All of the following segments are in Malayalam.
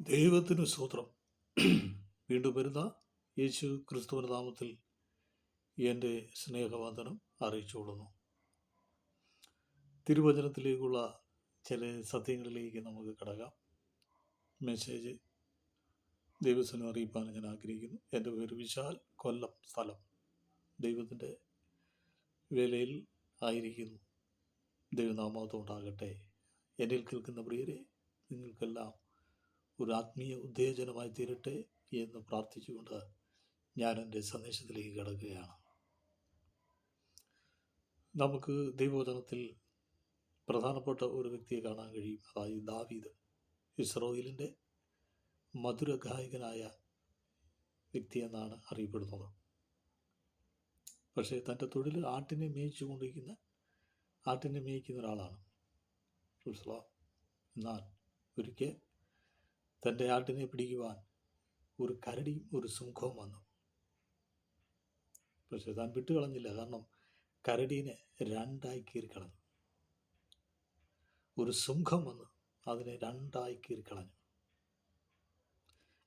ദൈവത്തിന് സൂത്രം വീണ്ടും വരുന്ന യേശു ക്രിസ്തുവിന് നാമത്തിൽ എന്റെ സ്നേഹവന്ദനം അറിയിച്ചുകൊള്ളുന്നു. തിരുവചനത്തിലേക്കുള്ള ചില സത്യങ്ങളിലേക്ക് നമുക്ക് കടക്കാം. മെസ്സേജ് ദൈവസ്ഥലം അറിയിപ്പാൻ ഞാൻ ആഗ്രഹിക്കുന്നു. എന്റെ പേര് വിശാൽ കൊല്ലം സ്ഥലം. ദൈവത്തിന്റെ വേലയിൽ ആയിരിക്കുന്നു. ദൈവനാമത്തോണ്ടാകട്ടെ. എന്നിൽ കേൾക്കുന്ന പ്രിയരെ നിങ്ങൾക്കെല്ലാം ഒരു ആത്മീയ ഉത്തേജനമായി തീരട്ടെ എന്ന് പ്രാർത്ഥിച്ചുകൊണ്ട് ഞാൻ എന്റെ സന്ദേശത്തിലേക്ക് കിടക്കുകയാണ്. നമുക്ക് ദൈവവചനത്തിൽ പ്രധാനപ്പെട്ട ഒരു വ്യക്തിയെ കാണാൻ കഴിയും. അതായത് ദാവീദ്. ഇസ്രോയിലിന്റെ മധുര ഗായകനായ വ്യക്തി എന്നാണ് അറിയപ്പെടുന്നത്. പക്ഷേ തന്റെ തൊഴിൽ ആട്ടിനെ മേയിച്ചു കൊണ്ടിരിക്കുന്ന ആട്ടിനെ മേയിക്കുന്ന ഒരാളാണ്? എന്നാൽ ഒരിക്കൽ തന്റെ ആട്ടിനെ പിടിക്കുവാൻ ഒരു കരടിയും ഒരു സിംഹവും വന്നു. പക്ഷെ താൻ വിട്ടുകളഞ്ഞില്ല കാരണം കരടീനെ രണ്ടായി കീറിക്കളഞ്ഞു ഒരു സിംഹം വന്ന് അതിനെ രണ്ടായി കീറിക്കളഞ്ഞു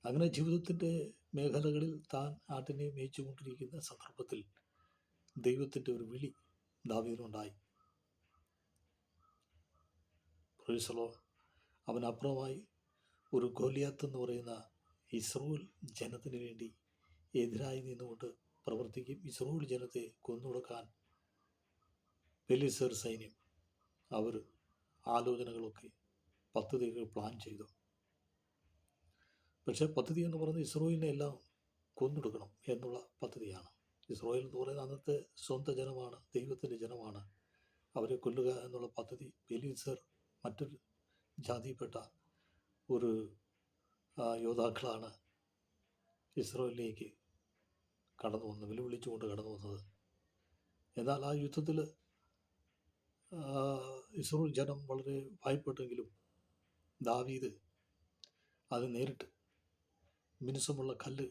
അങ്ങനെ ജീവിതത്തിന്റെ മേഖലകളിൽ താൻ ആട്ടിനെ മേയിച്ചുകൊണ്ടിരിക്കുന്ന സന്ദർഭത്തിൽ ദൈവത്തിന്റെ ഒരു വിളി ദാവീദിനുണ്ടായി. പ്രൊഫസറോ അവനപ്പുറമായി ഒരു ഗോലിയാത്ത് എന്ന് പറയുന്ന ഇസ്രോൽ ജനത്തിന് വേണ്ടി എതിരായി നിന്നുകൊണ്ട് പ്രവർത്തിക്കും. ഇസ്രോൽ ജനത്തെ കൊന്നൊടുക്കാൻ പെലിസർ സൈന്യം അവർ ആലോചനകളൊക്കെ പദ്ധതികൾ പ്ലാൻ ചെയ്തു. പക്ഷേ പദ്ധതി എന്ന് പറയുന്നത് ഇസ്രോയിലിനെ എല്ലാം കൊന്നൊടുക്കണം എന്നുള്ള പദ്ധതിയാണ്. ഇസ്രോയിൽ എന്ന് പറയുന്നത് അന്നത്തെ സ്വന്തം ജനമാണ് ദൈവത്തിന്റെ ജനമാണ്. അവരെ കൊല്ലുക എന്നുള്ള പദ്ധതി പെലീസർ മറ്റൊരു ജാതിയിൽപ്പെട്ട ഒരു യോദ്ധാക്കളാണ് ഇസ്രോയിലേക്ക് കടന്നു വന്നത് വെല്ലുവിളിച്ചുകൊണ്ട് കടന്നു വന്നത്. എന്നാൽ ആ യുദ്ധത്തിൽ ഇസ്രോ ജനം വളരെ ഭയപ്പെട്ടെങ്കിലും ദാവീദ് അത് നേരിട്ട് മിനുസമുള്ള കല്ല്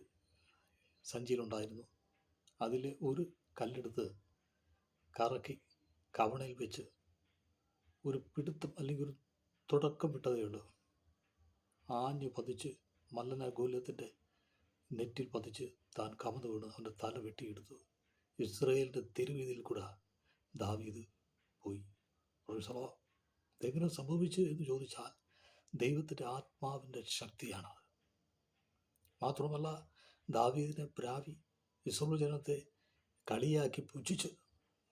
സഞ്ചിയിലുണ്ടായിരുന്നു. അതിൽ ഒരു കല്ലെടുത്ത് കറക്കി കവണയിൽ വെച്ച് ഒരു പിടുത്തം അല്ലെങ്കിൽ ഒരു തുടക്കം വിട്ടതേ ഉള്ളൂ ആഞ്ഞു പതിച്ച് മല്ലന ഗോലത്തിന്റെ നെറ്റിൽ പതിച്ച് താൻ കമന്ന് വീണ്. അവന്റെ തല വെട്ടിയെടുത്തു. ഇസ്രയേലിന്റെ തെരുവീതിയിൽ കൂടെ ദാവീദ് പോയി. പ്രൊഫസറോ ഇതെങ്ങനെ സംഭവിച്ചു എന്ന് ചോദിച്ചാൽ ദൈവത്തിന്റെ ആത്മാവിന്റെ ശക്തിയാണത് മാത്രമല്ല ദാവീദിനെ പ്രാവി ഇസ്രോ ജനത്തെ കളിയാക്കി പുച്ഛിച്ച്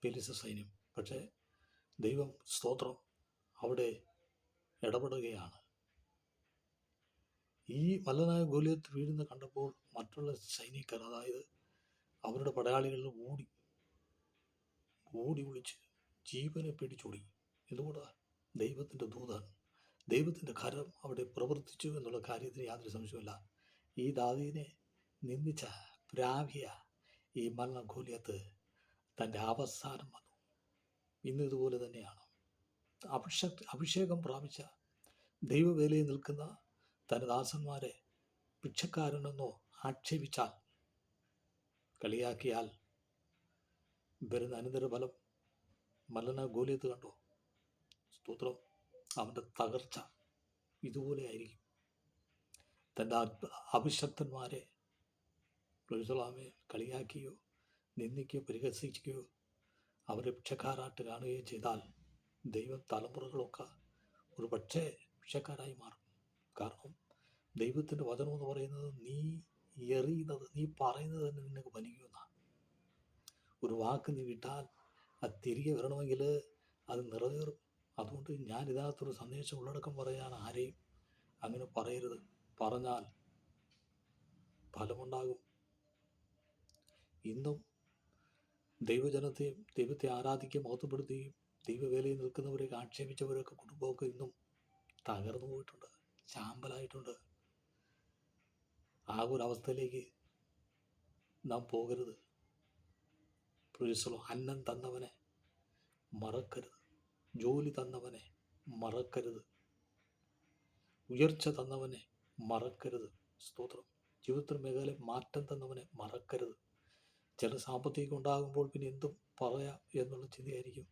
പെലിസ സൈന്യം. പക്ഷേ ദൈവം സ്തോത്രം അവിടെ ഇടപെടുകയാണ്. ഈ മല്ലനായ ഗോലിയത്ത് വീഴുന്ന കണ്ടപ്പോൾ മറ്റുള്ള സൈനികർ അതായത് അവരുടെ പടയാളികളിൽ ഓടി ഓടി വിളിച്ച് ജീവനെ പിടിച്ചോടി. എന്തുകൊണ്ടാ? ദൈവത്തിന്റെ ദൂതൻ ദൈവത്തിന്റെ കരം അവിടെ പ്രവർത്തിച്ചു എന്നുള്ള കാര്യത്തിന് യാതൊരു സംശയമില്ല ഈ ദാദീനെ നിന്ദിച്ച പ്രാവിയ ഈ മല്ല ഗോലിയത്ത് തന്റെ അവസാനം വന്നു. ഇന്ന് ഇതുപോലെ തന്നെയാണ്. അഭിഷേക് അഭിഷേകം പ്രാപിച്ച ദൈവവേലയിൽ നിൽക്കുന്ന തന്റെ ദാസന്മാരെ പിച്ചക്കാരനെന്നോ ആക്ഷേപിച്ചാൽ കളിയാക്കിയാൽ വരുന്ന അനന്തരഫലം മല്ലന ഗോലിയത്ത് കണ്ടോ? സ്തോത്രം. അവന്റെ തകർച്ച ഇതുപോലെ ആയിരിക്കും. തന്റെ അഭിശക്തന്മാരെ പ്രൊഫസലാമെ കളിയാക്കിയോ നിന്ദിക്കുകയോ പരിഹസിക്കുകയോ അവരെ ഭിക്ഷക്കാരായിട്ട് കാണുകയും ചെയ്താൽ ദൈവം തലമുറകളൊക്കെ ഒരു പക്ഷേ ഭിക്ഷക്കാരായി മാറും. കാരണം ദൈവത്തിന്റെ വചനം എന്ന് പറയുന്നത് നീ എറിയുന്നത് നീ പറയുന്നത് തന്നെ നിനക്ക് ഫലിക്കുമെന്നാണ് ഒരു വാക്ക് നീ വിട്ടാൽ അത് തിരികെ വരണമെങ്കിൽ അത് നിറവേറും. അതുകൊണ്ട് ഞാൻ ഇതിനകത്തൊരു സന്ദേശം ഉള്ളടക്കം പറയാൻ ആരെയും അങ്ങനെ പറയരുത്. പറഞ്ഞാൽ ഫലമുണ്ടാകും. ഇന്നും ദൈവജനത്തെയും ദൈവത്തെ ആരാധിക്കുകയും മഹത്വപ്പെടുത്തുകയും ദൈവവേലയിൽ നിൽക്കുന്നവരെയൊക്കെ ആക്ഷേപിച്ചവരൊക്കെ കുടുംബമൊക്കെ ഇന്നും തകർന്നു പോയിട്ടുണ്ട് ചാമ്പലായിട്ടുണ്ട്. ആ ഒരു അവസ്ഥയിലേക്ക് നാം പോകരുത്. പ്രിയസ്വലോ അന്നം തന്നവനെ മറക്കരുത്. ജോലി തന്നവനെ മറക്കരുത്. ഉയർച്ച തന്നവനെ മറക്കരുത്. സ്തോത്രം. ജീവിതത്തിൽ മേഖല മാറ്റം തന്നവനെ മറക്കരുത്. ചില സാമ്പത്തികം ഉണ്ടാകുമ്പോൾ പിന്നെ എന്തും പറയാം എന്നുള്ള ചിന്തയായിരിക്കും.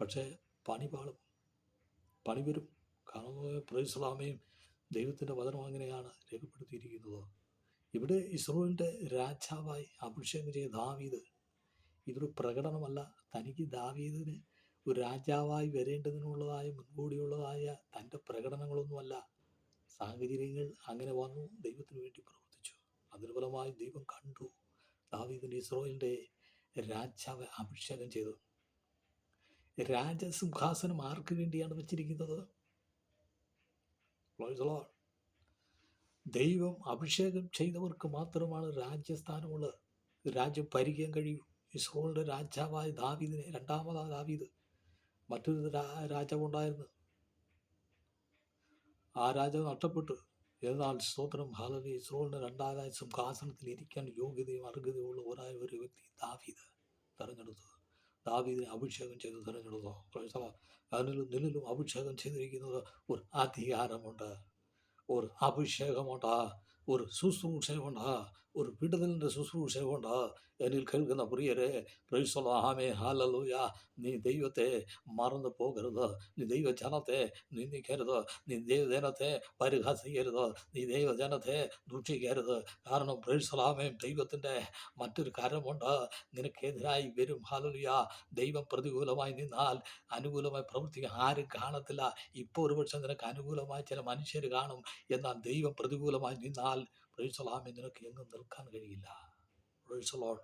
പക്ഷേ പണി പാളും പണി വരും കാരണം പ്രൈസ്ലാമയും ദൈവത്തിന്റെ വചനം അങ്ങനെയാണ് രേഖപ്പെടുത്തിയിരിക്കുന്നത്. ഇവിടെ ഇസ്രോലിന്റെ രാജാവായി അഭിഷേകം ചെയ്ത ദാവീദ് ഇതൊരു പ്രകടനമല്ല. തനിക്ക് ദാവീദിന് ഒരു രാജാവായി വരേണ്ടതിനുള്ളതായ മുൻകൂടിയുള്ളതായ തന്റെ പ്രകടനങ്ങളൊന്നുമല്ല. സാഹചര്യങ്ങൾ അങ്ങനെ വന്നു. ദൈവത്തിന് വേണ്ടി പ്രവർത്തിച്ചു. അതിന് ഫലമായി ദൈവം കണ്ടു. ദാവീദിന്റെ ഇസ്രോയിന്റെ രാജാവ് അഭിഷേകം ചെയ്തു. രാജസിംഹാസനം ആർക്ക് വേണ്ടിയാണ് വെച്ചിരിക്കുന്നത്? The ദൈവം അഭിഷേകം ചെയ്തവർക്ക് മാത്രമാണ് രാജ്യസ്ഥാനമുള്ളത്. രാജ്യം ഭരിക്കാൻ കഴിയും. ഇസ്രോളിന്റെ രാജാവായ ദാവീദിനെ രണ്ടാമതാ ദാവീദ് മറ്റൊരു രാജാവുണ്ടായിരുന്നു. ആ രാജാവ് നഷ്ടപ്പെട്ടു. എന്നാൽ സ്തോത്രം ഹാലവി ഇസ്രോളിന്റെ രണ്ടാമതായ സിംഹാസനത്തിൽ ഇരിക്കാൻ യോഗ്യതയും അർഹതയുള്ള ഒരായ ഒരു വ്യക്തി ദാവീദ് തെരഞ്ഞെടുത്തു. ദാവീദിനെ അഭിഷേകം ചെയ്ത് തിരഞ്ഞെടുത്തു Praise the Lord. അതിലും നിന്നിലും അഭിഷേകം ചെയ്തിരിക്കുന്നത് ഒരു അധികാരമുണ്ട് ഒരു അഭിഷേകമുണ്ട് ഒരു ശുശ്രൂഷയുണ്ട് ഒരു വിടുതലിന്റെ ശുശ്രൂഷയുണ്ട് എന്നിൽ കേൾക്കുന്ന പ്രിയരെ പ്രൈസലോ ആമേ ഹാലലൂയ നീ ദൈവത്തെ മറന്നു പോകരുത്. നീ ദൈവജനത്തെ നിന്ദിക്കരുത്. നീ ദൈവജനത്തെ പരിഹസിക്കരുത്. നീ ദൈവജനത്തെ ദൂഷിക്കരുത്. കാരണം പ്രൈസലാമേം ദൈവത്തിന്റെ മറ്റൊരു കരമുണ്ട്. നിനക്കെതിരായി വരും. ഹാലലുയ ദൈവം പ്രതികൂലമായി നിന്നാൽ അനുകൂലമായി പ്രവർത്തിക്കാൻ ആരും കാണത്തില്ല. ഇപ്പോൾ ഒരുപക്ഷെ നിനക്ക് അനുകൂലമായി ചില മനുഷ്യർ കാണും. എന്നാൽ ദൈവം പ്രതികൂലമായി നിന്നാൽ പ്രൈസലാമെ നിനക്ക് എങ്ങും നിൽക്കാൻ കഴിയില്ല. പ്രൈസലോൺ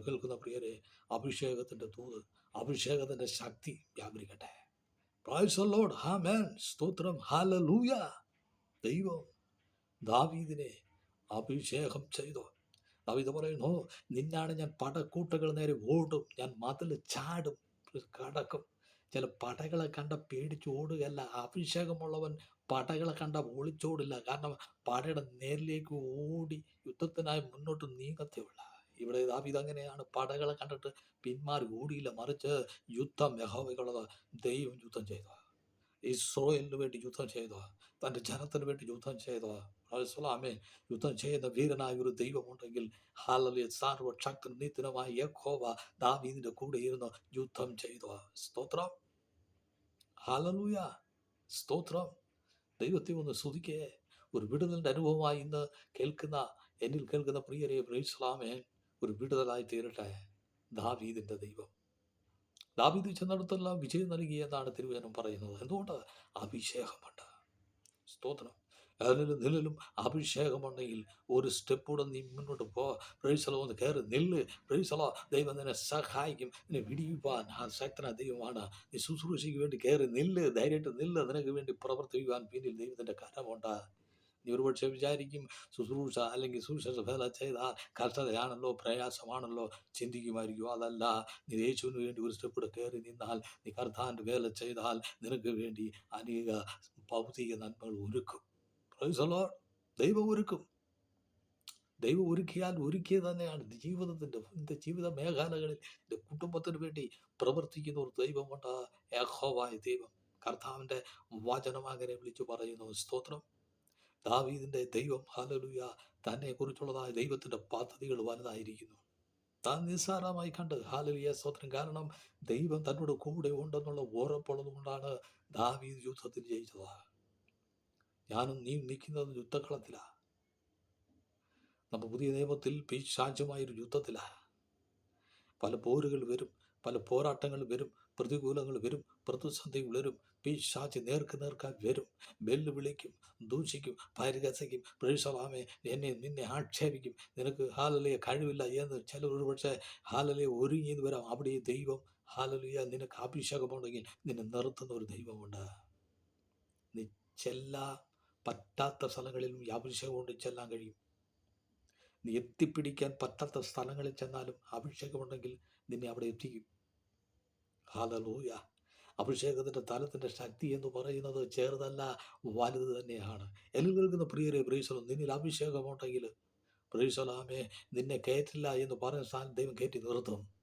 കേൾക്കുന്ന പ്രിയരെ അഭിഷേകത്തിന്റെ തൂത് അഭിഷേകത്തിന്റെ ശക്തി വ്യാപരിക്കട്ടെ. പ്രൈസലോഡ് ഹാ മേൻ സ്തോത്രം. ഹാല ലൂയ ദൈവം ദാവീദിനെ അഭിഷേകം ചെയ്തു. ദാവീദ് പറയുന്നു നിന്നാണ് ഞാൻ പടക്കൂട്ടകൾ നേരെ ഓടും. ഞാൻ മതിൽ ചാടും. കടക്കും. ചില പടകളെ കണ്ട പേടിച്ച് ഓടുകയല്ല അഭിഷേകമുള്ളവൻ പടകളെ കണ്ട ഒളിച്ചോടില്ല. കാരണം പടയുടെ നേരിലേക്ക് ഓടി യുദ്ധത്തിനായി മുന്നോട്ട് നീങ്ങത്തേയുള്ള ഇവിടെ ദാവീദ് അങ്ങനെയാണ്. പടകളെ കണ്ടിട്ട് പിന്മാറി ഓടിയില്ല. മറിച്ച് യുദ്ധം യഹോവയ്ക്കുള്ളത് ദൈവം യുദ്ധം ചെയ്തു. ഇസ്രോയലിന് വേണ്ടി യുദ്ധം ചെയ്തു. തന്റെ ജനത്തിന് വേണ്ടി യുദ്ധം ചെയ്തു. അസ്ലാമേ യുദ്ധം ചെയ്യുന്ന വീരനായ ഒരു ദൈവമുണ്ടെങ്കിൽ ഹാലലിയ സാർവശക്തൻ നിത്യനമായ യഹോവ ദാവീദിന്റെ കൂടെ ഇരുന്ന് യുദ്ധം ചെയ്തു. സ്തോത്രം. ഹാലലൂയ സ്തോത്രം. ദൈവത്തെ ഒന്ന് സ്തുതിക്കേ. ഒരു വിടുതലിന്റെ അനുഭവമായി ഇന്ന് കേൾക്കുന്ന എന്നിൽ കേൾക്കുന്ന പ്രിയരെ ബ്രൈസ്ലാമേൻ ഒരു വിടുതലായി തീരട്ടെ. ദാവീദിന്റെ ദൈവം. ദാവീദ് ചെന്നിടത്തെല്ലാം വിജയം നൽകി എന്നാണ് തിരുവചനം പറയുന്നത്. എന്തുകൊണ്ട്? അഭിഷേകമുണ്ട്. സ്തോത്രം. അതിലും നിന്നിലും അഭിഷേകമുണ്ടെങ്കിൽ ഒരു സ്റ്റെപ്പ് കൂടെ നീ മുന്നോട്ട് പോ. പ്രൈസലോ ഒന്ന് കയറി നില്ല്. പ്രൈസലോ ദൈവം നിന്നെ സഹായിക്കും. നിന്നെ വിടിയുവാൻ. ആ ശക്തന ദൈവമാണ്. നീ ശുശ്രൂഷയ്ക്ക് വേണ്ടി കയറി നില്ല്. ധൈര്യമായിട്ട് നില്ല്. നിനക്ക് വേണ്ടി പ്രവർത്തിക്കുവാൻ പിന്നിൽ ദൈവത്തിന്റെ കരമുണ്ട്. നീ ഒരുപക്ഷെ വിചാരിക്കും ശുശ്രൂഷ അല്ലെങ്കിൽ ശുശ്രൂഷ ഫല ചെയ്താൽ കഷ്ടതയാണല്ലോ പ്രയാസമാണല്ലോ ചിന്തിക്കുമായിരിക്കും. അതല്ല. നീ യേശുവിന് വേണ്ടി ഒരു സ്റ്റെപ്പ് കയറി നിന്നാൽ നീ കർത്താന്റെ വേല ചെയ്താൽ നിനക്ക് വേണ്ടി അനേക ഭൗതിക നന്മകൾ ഒരുക്കും. ദൈവം ഒരുക്കും. ദൈവം ഒരുക്കിയാൽ ഒരുക്കിയത് തന്നെയാണ് ജീവിതത്തിന്റെ എന്റെ ജീവിത മേഖലകളിൽ എന്റെ കുടുംബത്തിന് വേണ്ടി പ്രവർത്തിക്കുന്ന ഒരു ദൈവമുണ്ട് ഏഹോവായ ദൈവം. കർത്താവിന്റെ വചനം വിളിച്ചു പറയുന്നു. സ്തോത്രം. ദാവീദിന്റെ ദൈവം ഹാലലുയ തന്നെ കുറിച്ചുള്ളതായ ദൈവത്തിന്റെ പദ്ധതികൾ വലുതായിരിക്കുന്നു. താൻ നിസ്സാരമായി കണ്ട് ഹാലലിയ സ്തോത്രം. കാരണം ദൈവം തന്നോട് കൂടെ ഉണ്ടെന്നുള്ള ഉറപ്പുള്ളത് കൊണ്ടാണ് ദാവീദ് യുദ്ധത്തിൽ ജയിച്ചത്. ഞാനും നീ നിൽക്കുന്നത് യുദ്ധക്കളത്തിലാണ് നമ്മൾ പുതിയ നിയമത്തിൽ പിശാചുമായൊരു യുദ്ധത്തിലാണ് പല പോരുകൾ വരും പല പോരാട്ടങ്ങൾ വരും പ്രതികൂലങ്ങൾ വരും പ്രതിസന്ധികൾ വരും പിശാച്ച് നേർക്ക് നേർക്കാൻ വരും. വെല്ലുവിളിക്കും ദൂഷിക്കും പരിഹസിക്കും പ്രീഷറാമെ എന്നെ നിന്നെ ആക്ഷേപിക്കും. നിനക്ക് ഹാലലയെ കഴിവില്ല എന്ന് ചിലർ ഒരുപക്ഷെ ഹാലലയെ ഒരുങ്ങിയത് വരാം. അവിടെ ദൈവം ഹാലലിയ നിനക്ക് അഭിഷേകമുണ്ടെങ്കിൽ നിന്നെ നിർത്തുന്ന ഒരു ദൈവമുണ്ട്. നീ ചെല്ലാ പറ്റാത്ത സ്ഥലങ്ങളിലും അഭിഷേകം കൊണ്ട് ചെല്ലാൻ കഴിയും. നീ എത്തിപ്പിടിക്കാൻ പറ്റാത്ത സ്ഥലങ്ങളിൽ ചെന്നാലും അഭിഷേകമുണ്ടെങ്കിൽ നിന്നെ അവിടെ എത്തിക്കും. ഹാലലൂയ അഭിഷേകത്തിന്റെ തലത്തിന്റെ ശക്തി എന്ന് പറയുന്നത് ചെറുതല്ല വലുത് തന്നെയാണ്. എല്ലാം നിൽക്കുന്ന പ്രിയരെ പ്രീശലം നിന്നിൽ അഭിഷേകമുണ്ടെങ്കിൽ പ്രീശലാമേ നിന്നെ കയറ്റില്ല എന്ന് പറയുന്ന സ്ഥാനം ദൈവം കയറ്റി നിർത്തും.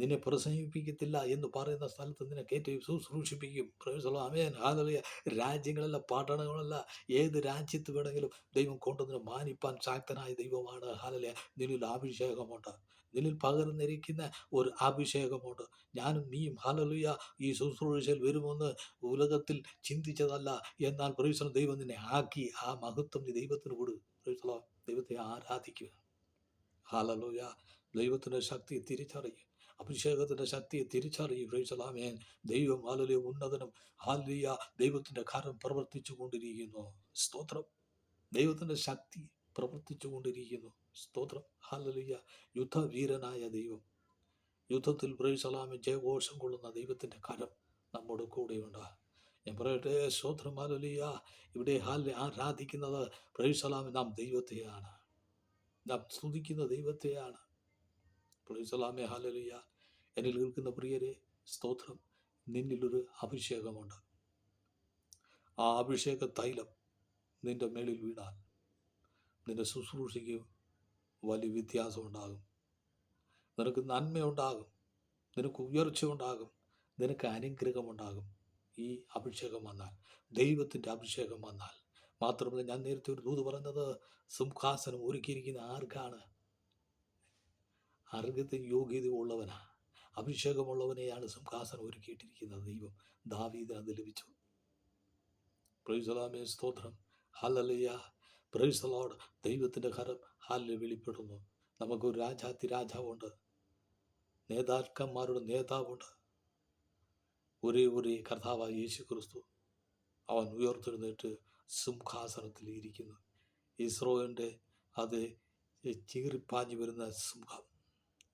നിന്നെ പ്രസംഗിപ്പിക്കത്തില്ല എന്ന് പറയുന്ന സ്ഥലത്ത് നിന്നെ കയറ്റി ശുശ്രൂഷിപ്പിക്കും. അമേൻ ആദറിയ രാജ്യങ്ങളല്ല പട്ടണങ്ങളല്ല ഏത് രാജ്യത്ത് വേണമെങ്കിലും ദൈവം കൊണ്ടുവന്ന് മാനിപ്പാൻ ശാക്തനായ ദൈവമാണ്. ഹാലലിയ. നിന്നിൽ അഭിഷേകമുണ്ട്. നിന്നിൽ പകർന്നിരിക്കുന്ന ഒരു അഭിഷേകമുണ്ട്. ഞാനും നീയും ഹാലലുയ ഈ ശുശ്രൂഷയിൽ വരുമെന്ന് ഉലകത്തിൽ ചിന്തിച്ചതല്ല. എന്നാൽ പ്രവേശനം ദൈവം നിന്നെ ആക്കി. ആ മഹത്വം നീ ദൈവത്തിന് കൊടു. ദൈവത്തെ ആരാധിക്കുക. ഹാലലുയ. ദൈവത്തിന്റെ ശക്തി തിരിച്ചറിയുക അഭിഷേകത്തിന്റെ ശക്തിയെ തിരിച്ചറിയും. പ്രവേശലാമേൻ ദൈവം ഹാലലിയ ഉന്നതനും ആലിയ ദൈവത്തിന്റെ കരം പ്രവർത്തിച്ചു കൊണ്ടിരിക്കുന്നു സ്തോത്രം. ദൈവത്തിന്റെ ശക്തി പ്രവർത്തിച്ചു കൊണ്ടിരിക്കുന്നു സ്തോത്രം. ഹാലലിയ യുദ്ധവീരനായ ദൈവം. യുദ്ധത്തിൽ പ്രവേശലാമൻ ജയഘോഷം കൊള്ളുന്ന ദൈവത്തിന്റെ കരം നമ്മുടെ കൂടെയുണ്ട്. ഞാൻ പറയട്ടെ സ്തോത്രം ഹാലലിയ ഇവിടെ ഹാൽ ആരാധിക്കുന്നത് പ്രവേശലാമൻ നാം ദൈവത്തെയാണ്. നാം സ്തുതിക്കുന്ന ദൈവത്തെയാണ്. പ്രവേശലാമെ ഹാലലിയ എന്നിൽ കേൾക്കുന്ന പ്രിയരെ സ്തോത്രം നിന്നിലൊരു അഭിഷേകമുണ്ട്. ആ അഭിഷേക തൈലം നിന്റെ മേളിൽ വീണാൽ നിന്റെ ശുശ്രൂഷയ്ക്ക് വലിയ വ്യത്യാസം ഉണ്ടാകും നിനക്ക് നന്മയുണ്ടാകും നിനക്ക് ഉയർച്ച ഉണ്ടാകും നിനക്ക് അനുഗ്രഹമുണ്ടാകും ഈ അഭിഷേകം വന്നാൽ ദൈവത്തിന്റെ അഭിഷേകം വന്നാൽ. മാത്രമല്ല ഞാൻ നേരത്തെ ഒരു ദൂത് പറഞ്ഞത് സിംഹാസനം ഒരുക്കിയിരിക്കുന്ന ആർക്കാണ്? അർഹത്തിന് യോഗ്യത ഉള്ളവനാ അഭിഷേകമുള്ളവനെയാണ് സിംഹാസനം ഒരുക്കിയിട്ടിരിക്കുന്നത് ദൈവം. ദാവീദ് അത് ലഭിച്ചു. പ്രൈസലാമേ സ്തോത്രം. ഹലലയ പ്രൈസലോട് ദൈവത്തിന്റെ ഹരം ഹാലിൽ വെളിപ്പെടുന്നു. നമുക്കൊരു രാജാത്തി രാജാവുണ്ട്. നേതാക്കന്മാരുടെ നേതാവുണ്ട്. ഒരേ ഒരേ കർത്താവായ യേശു ക്രിസ്തു അവൻ ഉയർത്തെഴുന്നേറ്റ് സിംഹാസനത്തിൽ ഇരിക്കുന്നു. ഇസ്രോയുടെ അത് ചീറിപ്പാഞ്ഞു വരുന്ന സിംഹം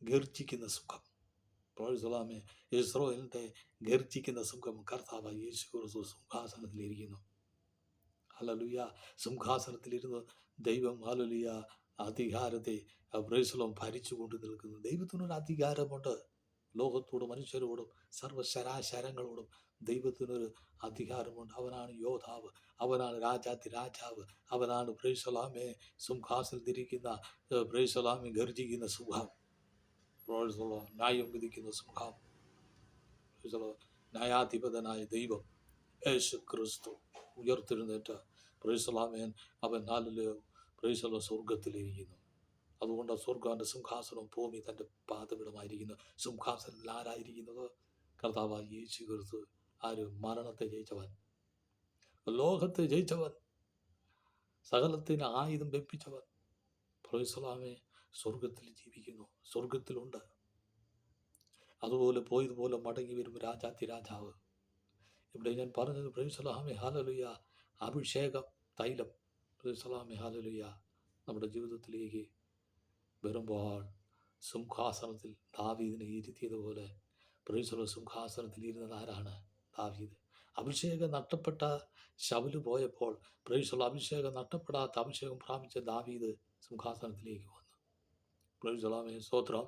ഗർജിക്കുന്ന സുഖം പ്രോത്സലാമെ ഇസ്രോയിലിന്റെ ഗർജിക്കുന്ന സുഖം കർത്താവ് യേശു ക്രിസ്തു സിംഹാസനത്തിലിരിക്കുന്നു. ഹലലുയ സിംഹാസനത്തിലിരുന്ന് ദൈവം ഹലലുയ അധികാരത്തെ പ്രേസലം ഭരിച്ചുകൊണ്ട് നിൽക്കുന്നു. ദൈവത്തിനൊരു അധികാരമുണ്ട്. ലോകത്തോടും മനുഷ്യരോടും സർവശരാശരങ്ങളോടും ദൈവത്തിനൊരു അധികാരമുണ്ട്. അവനാണ് യോധാവ് അവനാണ് രാജാതി രാജാവ് അവനാണ് പ്രേസലാമെ സിംഹാസനത്തിരിക്കുന്ന പ്രൈസലാമെ ഗർജിക്കുന്ന സുഖം. പ്രോത്സവ ന്യായം വിധിക്കുന്ന സിംഹം ന്യായാധിപതനായ ദൈവം യേശു ക്രിസ്തു ഉയർത്തെഴുന്നേറ്റ പ്രൈസലാമേൻ അവൻ നാലിൽ പ്രൈസല സ്വർഗത്തിലിരിക്കുന്നു അതുകൊണ്ട് സ്വർഗാന്റെ സിംഹാസനം ഭൂമി തന്റെ പാതപിടമായിരിക്കുന്നു സിംഹാസനം ആരായിരിക്കുന്നത്? കർത്താവ് യേശു ക്രിസ്തു ആര്? മരണത്തെ ജയിച്ചവൻ. ലോകത്തെ ജയിച്ചവൻ. സകലത്തിന് ആയുധം വെപ്പിച്ചവൻ പ്രൈസലാമേ സ്വർഗത്തിൽ ജീവിക്കുന്നു. സ്വർഗത്തിലുണ്ട് അതുപോലെ പോയതുപോലെ മടങ്ങി വരും രാജാത്തി രാജാവ്. ഇവിടെ ഞാൻ പറഞ്ഞത് പ്രൈസലാമെ ഹാലലുയ അഭിഷേകം തൈലം. പ്രൈസലാമെ ഹാലലുയ നമ്മുടെ ജീവിതത്തിലേക്ക് വരുമ്പോൾ സിംഹാസനത്തിൽ ദാവീദിനെ ഇരുത്തിയതുപോലെ പ്രൈസല സിംഹാസനത്തിൽ ഇരുന്നത് ആരാണ്? ദാവീദ്. അഭിഷേകം നഷ്ടപ്പെട്ട ശബൽ പോയപ്പോൾ പ്രൈസല അഭിഷേകം നഷ്ടപ്പെടാത്ത അഭിഷേകം പ്രാപിച്ച ദാവീദ് സിംഹാസനത്തിലേക്ക് വന്നു. പ്രൈസലാമേ സ്തോത്രം.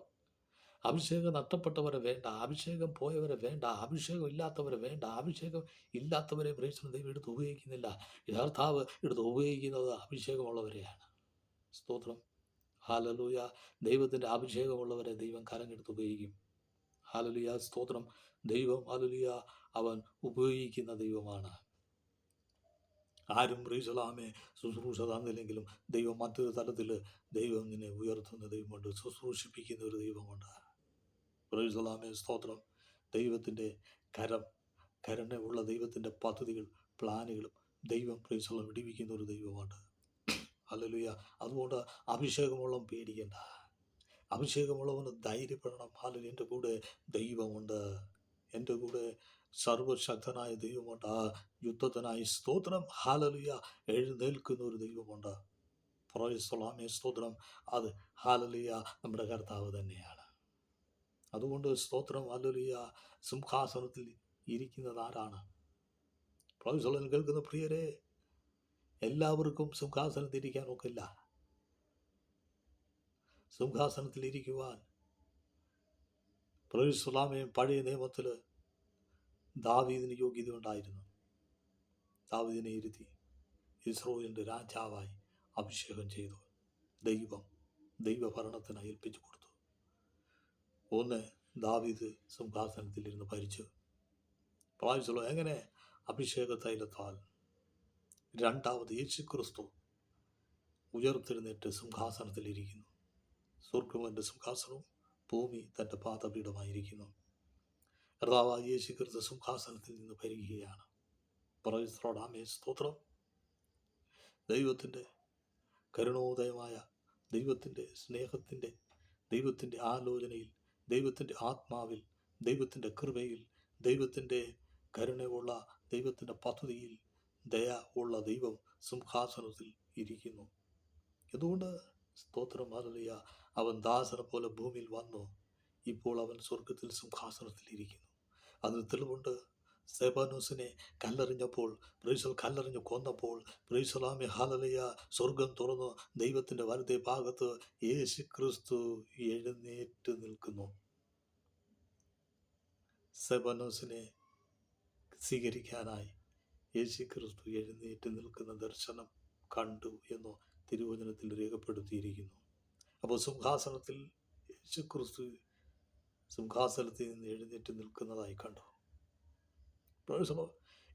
അഭിഷേകം നഷ്ടപ്പെട്ടവരെ വേണ്ട അഭിഷേകം പോയവരെ വേണ്ട അഭിഷേകം ഇല്ലാത്തവരെ വേണ്ട അഭിഷേകം ഇല്ലാത്തവരെ പ്രേക്ഷണ ദൈവം എടുത്ത് ഉപയോഗിക്കുന്നില്ല. യഥാർത്ഥാവ് എടുത്ത് ഉപയോഗിക്കുന്നത് അഭിഷേകമുള്ളവരെയാണ്. സ്തോത്രം. ഹാലലൂയ ദൈവത്തിന്റെ അഭിഷേകമുള്ളവരെ ദൈവം കരഞ്ഞെടുത്ത് ഉപയോഗിക്കും. ഹാലലിയ സ്തോത്രം. ദൈവം ഹാലലുയ അവൻ ഉപയോഗിക്കുന്ന ദൈവമാണ്. ആരും പ്രീസലാമെ ശുശ്രൂഷ തന്നില്ലെങ്കിലും ദൈവം മറ്റൊരു തലത്തിൽ ദൈവം നിന്നെ ഉയർത്തുന്ന ദൈവമുണ്ട്. ശുശ്രൂഷിപ്പിക്കുന്ന ഒരു ദൈവമുണ്ട് പ്രീസലാമെ സ്തോത്രം. ദൈവത്തിന്റെ കരം കരുണയുള്ള ദൈവത്തിന്റെ പദ്ധതികൾ പ്ലാനുകളും ദൈവം പ്രീസലം വിടിവിക്കുന്ന ഒരു ദൈവമുണ്ട്. അല്ലലുയ അതുകൊണ്ട് അഭിഷേകമുള്ള പേടിക്കണ്ട. അഭിഷേകമുള്ളവന് ധൈര്യപ്പെടണം. ഹാലൽ എന്റെ കൂടെ ദൈവമുണ്ട്. എന്റെ കൂടെ സർവശക്തനായ ദൈവമുണ്ട്. ആ യുദ്ധത്തിനായി സ്തോത്രം. ഹാലലുയ എഴുന്നേൽക്കുന്ന ഒരു ദൈവമുണ്ട്. പ്രൊയസ്ലാമേ സ്തോത്രം. അത് ഹാലലിയ നമ്മുടെ കർത്താവ് തന്നെയാണ്. അതുകൊണ്ട് സ്തോത്രം ഹാലലിയ സിംഹാസനത്തിൽ ഇരിക്കുന്നത് ആരാണ്? പ്രൊയസ്ലോൻ കേൾക്കുന്ന പ്രിയരെ എല്ലാവർക്കും സിംഹാസനത്തിൽ ഇരിക്കാൻ ഒക്കില്ല. സിംഹാസനത്തിൽ ഇരിക്കുവാൻ പ്രൊയസ്ലാമയും പഴയ നിയമത്തിൽ ദാവീദിന് യോഗ്യത ഉണ്ടായിരുന്നു ദാവീദിനെ ഇരുത്തി ഇസ്രോവിന്റെ രാജാവായി അഭിഷേകം ചെയ്തു. ദൈവം ദൈവഭരണത്തിന് ഏൽപ്പിച്ചു കൊടുത്തു. ഒന്ന് ദാവീദ് സിംഹാസനത്തിൽ ഇരുന്ന് ഭരിച്ചു. പ്രാവശ്യമുള്ള എങ്ങനെ? അഭിഷേക തൈലത്താൽ. രണ്ടാമത് യേശു ക്രിസ്തു ഉയർത്തെഴുന്നേറ്റ് സിംഹാസനത്തിലിരിക്കുന്നു സ്വർഗം സിംഹാസനവും ഭൂമി തന്റെ പാദപീഠമായിരിക്കുന്നു. കർത്താവായ യേശു കൃത സിംഹാസനത്തിൽ നിന്ന് ഭരിക്കുകയാണ്. പ്രൊഫസറോടാമേ സ്തോത്രം. ദൈവത്തിന്റെ കരുണോദയമായ ദൈവത്തിന്റെ സ്നേഹത്തിന്റെ ദൈവത്തിന്റെ ആലോചനയിൽ ദൈവത്തിന്റെ ആത്മാവിൽ ദൈവത്തിന്റെ കൃപയിൽ ദൈവത്തിന്റെ കരുണയുള്ള ദൈവത്തിന്റെ പദ്ധതിയിൽ ദയ ഉള്ള ദൈവം സിംഹാസനത്തിൽ ഇരിക്കുന്നു. എന്തുകൊണ്ട്? സ്തോത്രം മാറിയ അവൻ ദാസനെ പോലെ ഭൂമിയിൽ വന്നു. ഇപ്പോൾ അവൻ സ്വർഗത്തിൽ സിംഹാസനത്തിൽ ഇരിക്കുന്നു. അതിന് തെളിവുണ്ട്. സേബാനൂസിനെ കല്ലെറിഞ്ഞപ്പോൾ പ്രീസൽ കല്ലെറിഞ്ഞ് കൊന്നപ്പോൾ പ്രീസലാമി ഹാലലയ സ്വർഗം തുറന്നു ദൈവത്തിന്റെ വലത്തെ ഭാഗത്ത് യേശു ക്രിസ്തു എഴുന്നേറ്റ് നിൽക്കുന്നു. സെബനോസിനെ സ്വീകരിക്കാനായി യേശു ക്രിസ്തു എഴുന്നേറ്റ് നിൽക്കുന്ന ദർശനം കണ്ടു എന്ന് തിരുവചനത്തിൽ രേഖപ്പെടുത്തിയിരിക്കുന്നു. അപ്പോൾ സിംഹാസനത്തിൽ യേശു ക്രിസ്തു സിംഹാസനത്തിൽ നിന്ന് എഴുന്നേറ്റ് നിൽക്കുന്നതായി കണ്ടു.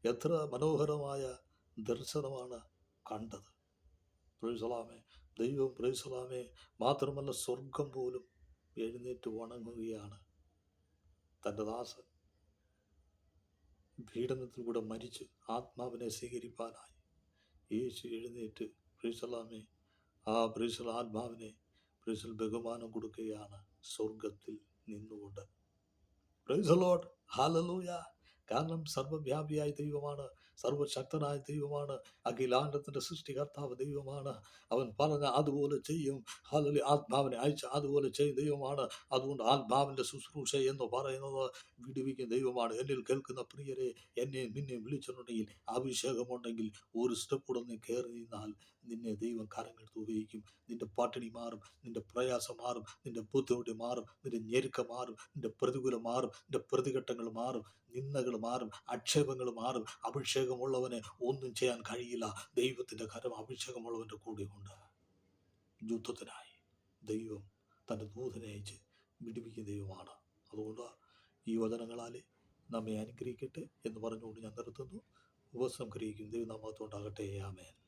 എത്ര മനോഹരമായ ദർശനമാണ് കണ്ടത്. പ്രൊഫസലാമേ ദൈവം പ്രൊഫസലാമേ മാത്രമല്ല സ്വർഗം പോലും എഴുന്നേറ്റ് വണങ്ങുകയാണ്. തന്റെ ദാസൻ പീഡനത്തിലൂടെ മരിച്ച് ആത്മാവിനെ സ്വീകരിപ്പാനായി യേശു എഴുന്നേറ്റ് പ്രീസലാമേ ആ പ്രീസൽ ആത്മാവിനെ പ്രീസൽ ബഹുമാനം കൊടുക്കുകയാണ് സ്വർഗത്തിൽ. നിന്നുകൊണ്ട് പ്രൈസലോട്ട് ഹാലലൂയ കാരണം സർവവ്യാപിയായ ദൈവമാണ് സർവശക്തനായ ദൈവമാണ് അഖിലാണ്ടത്തിന്റെ സൃഷ്ടികർത്താവ് ദൈവമാണ്. അവൻ പറഞ്ഞ അതുപോലെ ചെയ്യും. അല്ലെങ്കിൽ ആത്മാവിനെ അയച്ച അതുപോലെ ചെയ്യും ദൈവമാണ്. അതുകൊണ്ട് ആത്മാവിന്റെ ശുശ്രൂഷ എന്ന് പറയുന്നത് വിടുവിക്കുന്ന ദൈവമാണ്. എന്നിൽ കേൾക്കുന്ന പ്രിയരെ എന്നെ നിന്നെ വിളിച്ചിട്ടുണ്ടെങ്കിൽ അഭിഷേകമുണ്ടെങ്കിൽ ഒരു സ്റ്റെപ്പ് കൂടെ കയറി നിന്നാൽ നിന്നെ ദൈവം കരങ്ങളെടുത്ത് ഉപയോഗിക്കും. നിന്റെ പട്ടിണി മാറും നിന്റെ പ്രയാസം മാറും നിന്റെ ബുദ്ധിമുട്ട് മാറും നിന്റെ ഞെരുക്കം മാറും നിന്റെ പ്രതികൂലം മാറും നിന്റെ പ്രതിഘട്ടങ്ങൾ മാറും. നിന്ദകൾ മാറും ആക്ഷേപങ്ങൾ മാറും. അഭിഷേകമുള്ളവന് ഒന്നും ചെയ്യാൻ കഴിയില്ല. ദൈവത്തിന്റെ കരം അഭിഷേകമുള്ളവന്റെ കൂടെയുണ്ട്. യുദ്ധത്തിനായി ദൈവം തന്റെ ദൂതനെ അയച്ച് വിടിപ്പിക്കുന്ന ദൈവമാണ്. അതുകൊണ്ട് ഈ വചനങ്ങളാൽ നമ്മെ അനുഗ്രഹിക്കട്ടെ എന്ന് പറഞ്ഞുകൊണ്ട് ഞാൻ നിർത്തുന്നു. ഉപസംഗ്രഹിക്കും ദൈവനാമത്തോണ്ടാകട്ടെ ആമേൻ.